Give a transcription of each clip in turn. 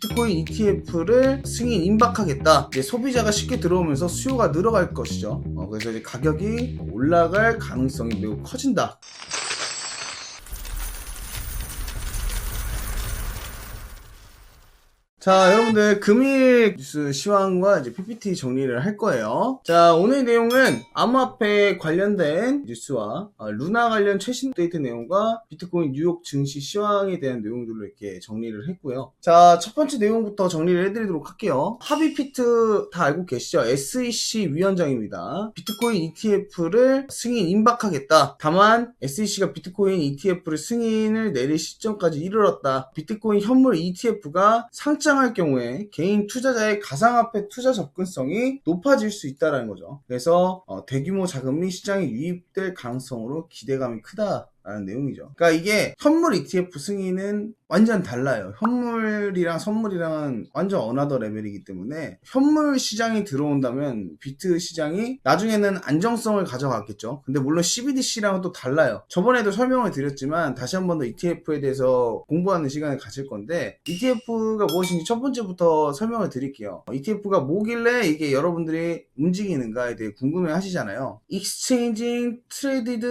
비트코인 ETF를 승인 임박하겠다. 이제 소비자가 쉽게 들어오면서 수요가 늘어갈 것이죠. 어, 그래서 이제 가격이 올라갈 가능성이 매우 커진다. 자, 여러분들 금일 뉴스 시황과 이제 PPT 정리를 할 거예요. 자, 오늘 내용은 암호화폐 관련된 뉴스와 어, 루나 관련 최신 데이트 내용과 비트코인 뉴욕 증시 시황에 대한 내용들로 이렇게 정리를 했고요. 자, 첫 번째 내용부터 정리를 해드리도록 할게요. 하비피트 다 알고 계시죠? SEC 위원장입니다. 비트코인 ETF를 승인 임박하겠다. 다만 SEC가 비트코인 ETF를 승인을 내릴 시점까지 이르렀다. 비트코인 현물 ETF가 상장 할 경우에 개인 투자자의 가상화폐 투자 접근성이 높아질 수 있다는 거죠. 그래서 어, 대규모 자금이 시장에 유입될 가능성으로 기대감이 크다. 라는 내용이죠. 그러니까 이게 현물 ETF 승인은 완전 달라요. 현물이랑 선물이랑은 완전 어나더 레벨이기 때문에 현물 시장이 들어온다면 비트 시장이 나중에는 안정성을 가져갔겠죠. 근데 물론 CBDC랑은 또 달라요. 저번에도 설명을 드렸지만 다시 한 번 더 ETF에 대해서 공부하는 시간을 가질 건데 ETF가 무엇인지 첫 번째부터 설명을 드릴게요. ETF가 뭐길래 이게 여러분들이 움직이는가에 대해 궁금해 하시잖아요. Exchanging Traded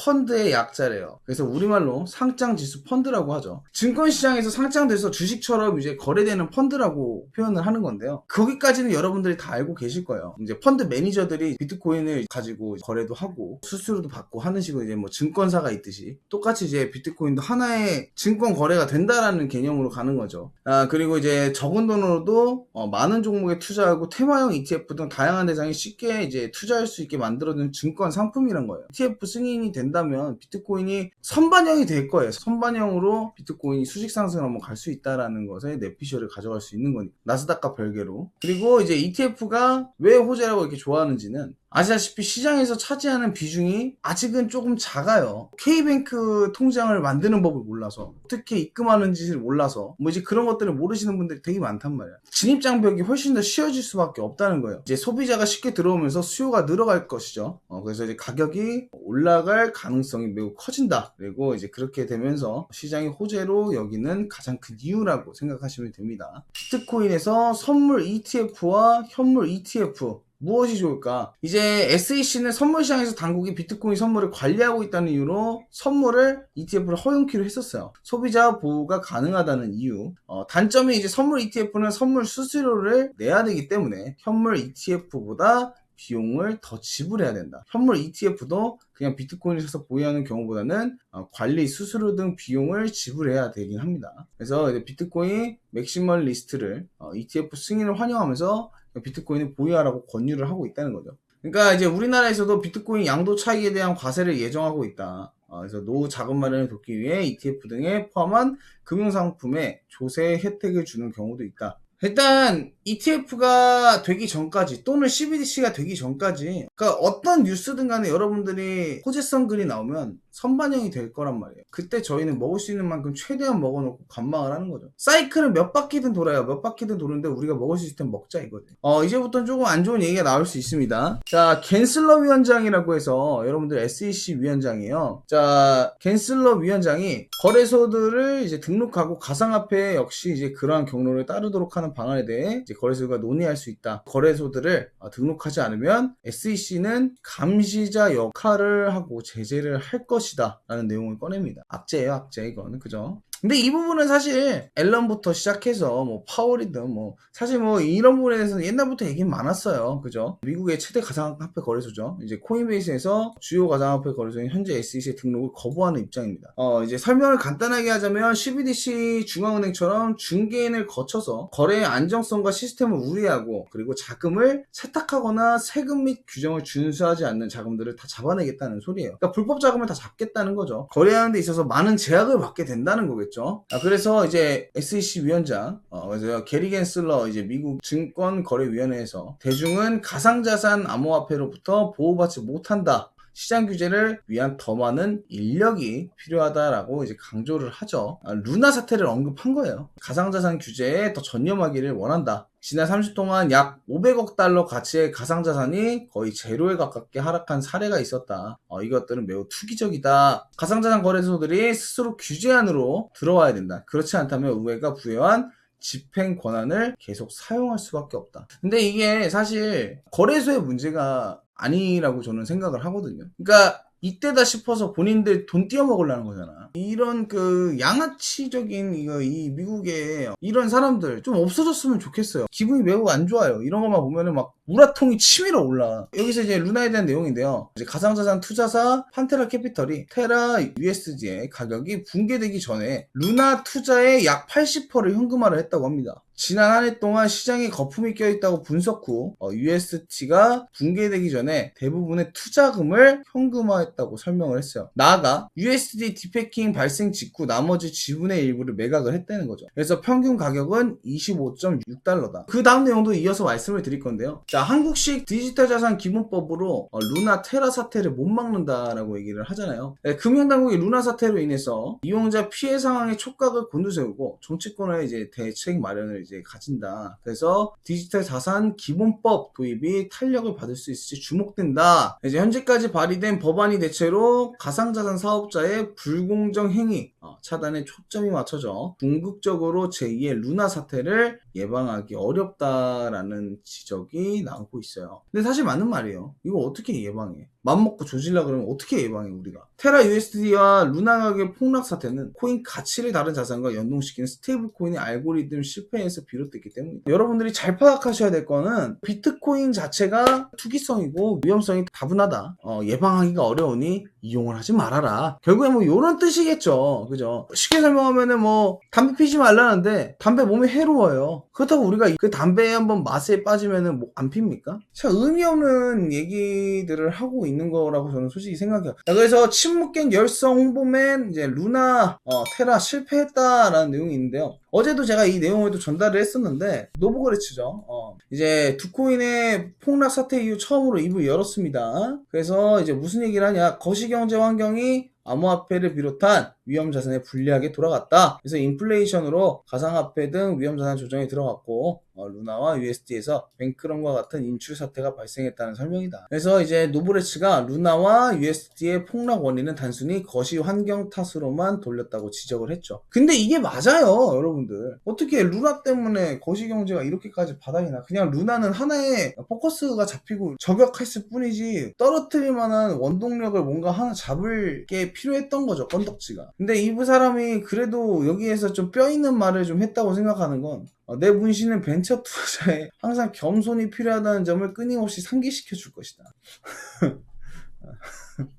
Fund의 약자래요. 그래서 우리말로 상장 지수 펀드라고 하죠. 증권시장에서 상장돼서 주식처럼 이제 거래되는 펀드라고 표현을 하는 건데요. 거기까지는 여러분들이 다 알고 계실 거예요. 이제 펀드 매니저들이 비트코인을 가지고 거래도 하고 수수료도 받고 하는 식으로 이제 뭐 증권사가 있듯이 똑같이 이제 비트코인도 하나의 증권 거래가 된다라는 개념으로 가는 거죠. 아, 그리고 이제 적은 돈으로도 어, 많은 종목에 투자하고 테마형 ETF 등 다양한 대상이 쉽게 이제 투자할 수 있게 만들어준 증권 상품이란 거예요. ETF 승인이 된다면 비트코인 이 선반영이 될 거예요. 선반영으로 비트코인이 수직 상승을 한번 갈 수 있다라는 것에 내피셜을 가져갈 수 있는 거니까. 나스닥과 별개로. 그리고 이제 ETF가 왜 호재라고 이렇게 좋아하는지는 아시다시피 시장에서 차지하는 비중이 아직은 조금 작아요. K뱅크 통장을 만드는 법을 몰라서 어떻게 입금하는지를 몰라서 뭐 이제 그런 것들을 모르시는 분들이 되게 많단 말이야. 진입 장벽이 훨씬 더 쉬워질 수밖에 없다는 거예요. 이제 소비자가 쉽게 들어오면서 수요가 늘어갈 것이죠. 어, 그래서 이제 가격이 올라갈 가능성이 매우 커진다. 그리고 이제 그렇게 되면서 시장의 호재로 여기는 가장 큰 이유라고 생각하시면 됩니다. 비트코인에서 선물 ETF와 현물 ETF 무엇이 좋을까? 이제 SEC는 선물 시장에서 당국이 비트코인 선물을 관리하고 있다는 이유로 선물을 ETF를 허용키로 했었어요. 소비자 보호가 가능하다는 이유. 어, 단점이 이제 선물 ETF는 선물 수수료를 내야 되기 때문에 현물 ETF보다 비용을 더 지불해야 된다. 현물 ETF도 그냥 비트코인을 사서 보유하는 경우보다는 어, 관리 수수료 등 비용을 지불해야 되긴 합니다. 그래서 비트코인 맥시멀 리스트를 어, ETF 승인을 환영하면서 비트코인을 보유하라고 권유를 하고 있다는 거죠. 그러니까 이제 우리나라에서도 비트코인 양도 차익에 대한 과세를 예정하고 있다. 어, 그래서 노후 자금 마련을 돕기 위해 ETF 등에 포함한 금융상품에 조세 혜택을 주는 경우도 있다. 일단 ETF가 되기 전까지 또는 CBDC가 되기 전까지 그러니까 어떤 뉴스든 간에 여러분들이 호재성 글이 나오면 선반영이 될 거란 말이에요. 그때 저희는 먹을 수 있는 만큼 최대한 먹어놓고 관망을 하는 거죠. 사이클은 몇 바퀴든 돌아요. 몇 바퀴든 도는데 우리가 먹을 수 있을 땐 먹자 이거지. 어 이제부터는 조금 안 좋은 얘기가 나올 수 있습니다. 자 겐슬러 위원장이라고 해서 여러분들 SEC 위원장이에요. 자 겐슬러 위원장이 거래소들을 이제 등록하고 가상화폐 역시 이제 그러한 경로를 따르도록 하는 방안에 대해 이제 거래소가 논의할 수 있다. 거래소들을 어, 등록하지 않으면 SEC는 감시자 역할을 하고 제재를 할 것 이다. 라는 내용을 꺼냅니다. 악재예요, 악재, 이거는. 그죠? 근데 이 부분은 사실 앨런부터 시작해서 뭐 파월이든 뭐 사실 뭐 이런 부분에 대해서는 옛날부터 얘기 많았어요. 그죠? 미국의 최대 가상화폐 거래소죠. 이제 코인베이스에서 주요 가상화폐 거래소인 현재 SEC 등록을 거부하는 입장입니다. 어 이제 설명을 간단하게 하자면 CBDC 중앙은행처럼 중개인을 거쳐서 거래의 안정성과 시스템을 우회하고 그리고 자금을 세탁하거나 세금 및 규정을 준수하지 않는 자금들을 다 잡아내겠다는 소리예요. 그러니까 불법 자금을 다 잡겠다는 거죠. 거래하는 데 있어서 많은 제약을 받게 된다는 거겠 죠. 아, 그래서 이제 SEC 위원장, 어, 그래서 게리 겐슬러 이제 미국 증권거래위원회에서 대중은 가상자산 암호화폐로부터 보호받지 못한다. 시장 규제를 위한 더 많은 인력이 필요하다라고 이제 강조를 하죠. 아, 루나 사태를 언급한 거예요. 가상자산 규제에 더 전념하기를 원한다. 지난 30 동안 약 500억 달러 가치의 가상자산이 거의 제로에 가깝게 하락한 사례가 있었다. 어, 이것들은 매우 투기적이다. 가상자산 거래소들이 스스로 규제 안으로 들어와야 된다. 그렇지 않다면 의회가 부여한 집행 권한을 계속 사용할 수밖에 없다. 근데 이게 사실 거래소의 문제가 아니라고 저는 생각을 하거든요. 그러니까 이때다 싶어서 본인들 돈 띄어먹으려는 거잖아. 이런 그 양아치적인 이거 이 미국의 이런 사람들 좀 없어졌으면 좋겠어요. 기분이 매우 안 좋아요. 이런 것만 보면은 막 우라통이 치밀어 올라. 여기서 이제 루나에 대한 내용인데요. 이제 가상자산 투자사 판테라 캐피털이 테라 USD의 가격이 붕괴되기 전에 루나 투자의 약 80%를 현금화를 했다고 합니다. 지난 한 해 동안 시장에 거품이 껴있다고 분석 후 어, UST가 붕괴되기 전에 대부분의 투자금을 현금화했다고 설명을 했어요. 나아가 USD 디패킹 발생 직후 나머지 지분의 일부를 매각을 했다는 거죠. 그래서 평균 가격은 25.6달러다. 그 다음 내용도 이어서 말씀을 드릴 건데요. 자, 한국식 디지털 자산 기본법으로 어, 루나 테라 사태를 못 막는다라고 얘기를 하잖아요. 네, 금융당국이 루나 사태로 인해서 이용자 피해 상황의 촉각을 곤두세우고 정치권의 이제 대책 마련을 이제 가진다. 그래서 디지털 자산 기본법 도입이 탄력을 받을 수 있을지 주목된다. 이제 현재까지 발의된 법안이 대체로 가상자산 사업자의 불공정 행위 어, 차단에 초점이 맞춰져 궁극적으로 제2의 루나 사태를 예방하기 어렵다라는 지적이 나오고 있어요. 근데 사실 맞는 말이에요. 이거 어떻게 예방해? 맘먹고 조질라 그러면 어떻게 예방해 우리가? 테라 USD와 루나 가격 폭락 사태는 코인 가치를 다른 자산과 연동시키는 스테이블 코인의 알고리즘 실패에서 비롯됐기 때문입니다. 여러분들이 잘 파악하셔야 될 거는 비트코인 자체가 투기성이고 위험성이 다분하다. 어, 예방하기가 어려우니 이용을 하지 말아라. 결국에 뭐 이런 뜻이겠죠. 그죠? 쉽게 설명하면은 뭐 담배 피지 말라는데 담배 몸에 해로워요. 그렇다고 우리가 그 담배에 한번 맛에 빠지면은 뭐 안 핍니까? 참 의미 없는 얘기들을 하고 있는 거라고 저는 솔직히 생각해요. 자, 그래서 침묵갱 열성 홍보맨 이제 루나 어, 테라 실패했다라는 내용이 있는데요. 어제도 제가 이 내용을 또 전달을 했었는데 노브그레츠죠. 어, 이제 두 코인의 폭락 사태 이후 처음으로 입을 열었습니다. 그래서 이제 무슨 얘기를 하냐? 거시경제 환경이 암호화폐를 비롯한 위험 자산에 불리하게 돌아갔다. 그래서 인플레이션으로 가상화폐 등 위험 자산 조정에 들어갔고 어, 루나와 USD에서 뱅크런과 같은 인출 사태가 발생했다는 설명이다. 그래서 이제 노브레츠가 루나와 USD의 폭락 원인은 단순히 거시 환경 탓으로만 돌렸다고 지적을 했죠. 근데 이게 맞아요, 여러분들. 어떻게 루나 때문에 거시 경제가 이렇게까지 바닥이 나? 그냥 루나는 하나의 포커스가 잡히고 저격했을 뿐이지 떨어뜨릴 만한 원동력을 뭔가 하나 잡을 게 필요했던 거죠, 건덕지가. 근데 이부 사람이 그래도 여기에서 좀 뼈 있는 말을 좀 했다고 생각하는 건 어, 내 문신은 벤처 투자에 항상 겸손이 필요하다는 점을 끊임없이 상기시켜 줄 것이다.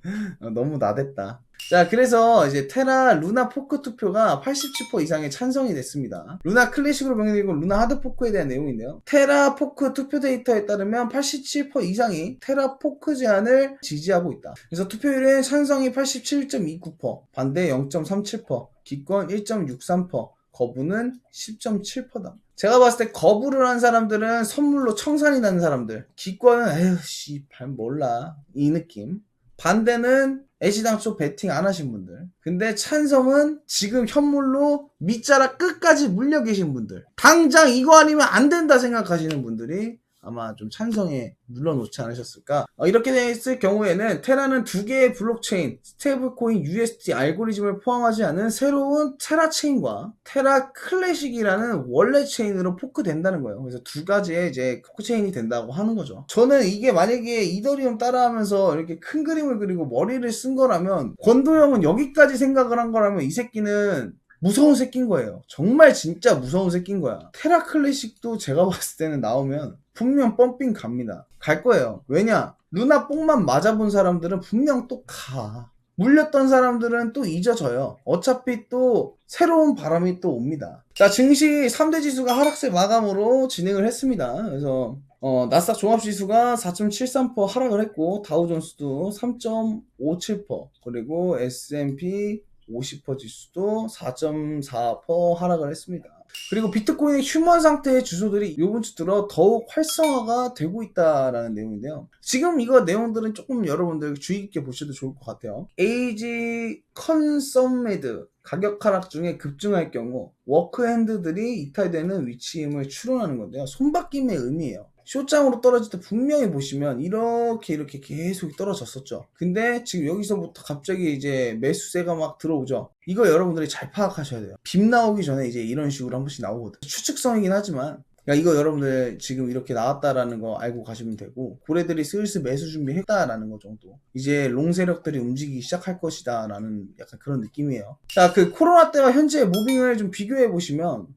어, 너무 나댔다. 자, 그래서 이제 테라 루나 포크 투표가 87% 이상의 찬성이 됐습니다. 루나 클래식으로 병행되고 루나 하드 포크에 대한 내용인데요. 테라 포크 투표 데이터에 따르면 87% 이상이 테라 포크 제안을 지지하고 있다. 그래서 투표율은 찬성이 87.29%, 반대 0.37%, 기권 1.63%, 거부는 10.7%다. 제가 봤을 때 거부를 한 사람들은 선물로 청산이 나는 사람들. 기권은 에휴 씨발 몰라 이 느낌. 반대는 애시당초 베팅 안 하신 분들. 근데 찬성은 지금 현물로 밑자락 끝까지 물려 계신 분들. 당장 이거 아니면 안 된다 생각하시는 분들이 아마 좀 찬성에 눌러놓지 않으셨을까? 어, 이렇게 됐을 경우에는 테라는 두 개의 블록체인, 스테이블코인 USD 알고리즘을 포함하지 않은 새로운 테라 체인과 테라 클래식이라는 원래 체인으로 포크된다는 거예요. 그래서 두 가지의 이제 포크 체인이 된다고 하는 거죠. 저는 이게 만약에 이더리움 따라하면서 이렇게 큰 그림을 그리고 머리를 쓴 거라면 권도형은 여기까지 생각을 한 거라면 이 새끼는 무서운 새끼인 거예요. 정말 진짜 무서운 새끼인 거야. 테라 클래식도 제가 봤을 때는 나오면 분명 펌핑 갑니다. 갈 거예요. 왜냐? 루나 뽕만 맞아본 사람들은 분명 또 가. 물렸던 사람들은 또 잊어져요. 어차피 또 새로운 바람이 또 옵니다. 자, 증시 3대 지수가 하락세 마감으로 진행을 했습니다. 그래서 어, 나스닥 종합지수가 4.73% 하락을 했고 다우존스도 3.57% 그리고 S&P 50% 지수도 4.4% 하락을 했습니다. 그리고 비트코인의 휴먼 상태의 주소들이 요번 주 들어 더욱 활성화가 되고 있다라는 내용인데요. 지금 이거 내용들은 조금 여러분들 주의 깊게 보셔도 좋을 것 같아요. 에이지 컨썸메드 가격 하락 중에 급증할 경우 워크핸드들이 이탈되는 위치임을 추론하는 건데요. 손바뀜의 의미예요. 쇼장으로 떨어질 때 분명히 보시면 이렇게 이렇게 계속 떨어졌었죠. 근데 지금 여기서부터 갑자기 이제 매수세가 막 들어오죠. 이거 여러분들이 잘 파악하셔야 돼요. 빔 나오기 전에 이제 이런 식으로 한 번씩 나오거든. 추측성이긴 하지만 야, 이거 여러분들 지금 이렇게 나왔다라는 거 알고 가시면 되고, 고래들이 슬슬 매수 준비했다라는 거 정도. 이제 롱 세력들이 움직이기 시작할 것이다라는 약간 그런 느낌이에요. 자, 그 코로나 때와 현재의 무빙을 좀 비교해 보시면,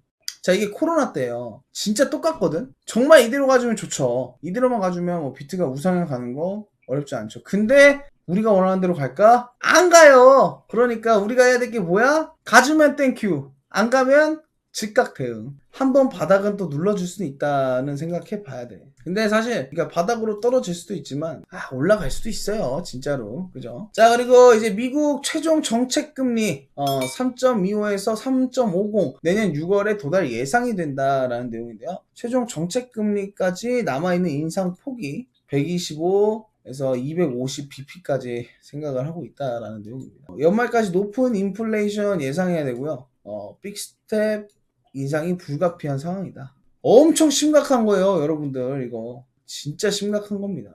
자, 이게 코로나 때예요. 진짜 똑같거든? 정말 이대로 가주면 좋죠. 이대로만 가주면 뭐 비트가 우상향 가는 거 어렵지 않죠. 근데 우리가 원하는 대로 갈까? 안 가요! 그러니까 우리가 해야 될 게 뭐야? 가주면 땡큐. 안 가면 즉각 대응. 한 번 바닥은 또 눌러줄 수는 있다는 생각해 봐야 돼. 근데 사실, 그러니까 바닥으로 떨어질 수도 있지만, 아, 올라갈 수도 있어요. 진짜로. 그죠? 자, 그리고 이제 미국 최종 정책금리, 어, 3.25에서 3.50, 내년 6월에 도달 예상이 된다라는 내용인데요. 최종 정책금리까지 남아있는 인상폭이 125, 에서 250bp까지 생각을 하고 있다라는 내용입니다. 연말까지 높은 인플레이션 예상해야 되고요. 어, 빅스텝 인상이 불가피한 상황이다. 엄청 심각한 거예요, 여러분들. 이거 진짜 심각한 겁니다.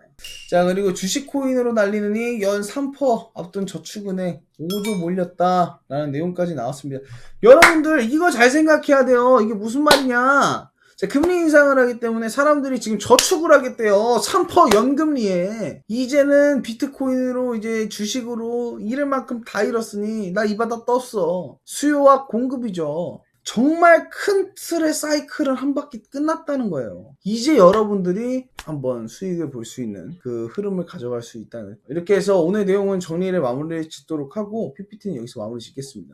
자, 그리고 주식 코인으로 날리느니 연 3% 앞둔 저축은행 5조 몰렸다 라는 내용까지 나왔습니다. 여러분들 이거 잘 생각해야 돼요. 이게 무슨 말이냐? 자, 금리 인상을 하기 때문에 사람들이 지금 저축을 하겠대요. 3% 연금리에. 이제는 비트코인으로 이제 주식으로 잃을 만큼 다 잃었으니 나 이 바닥 떴어. 수요와 공급이죠. 정말 큰 틀의 사이클은 한 바퀴 끝났다는 거예요. 이제 여러분들이 한번 수익을 볼 수 있는 그 흐름을 가져갈 수 있다는. 이렇게 해서 오늘 내용은 정리를 마무리 짓도록 하고 PPT는 여기서 마무리 짓겠습니다.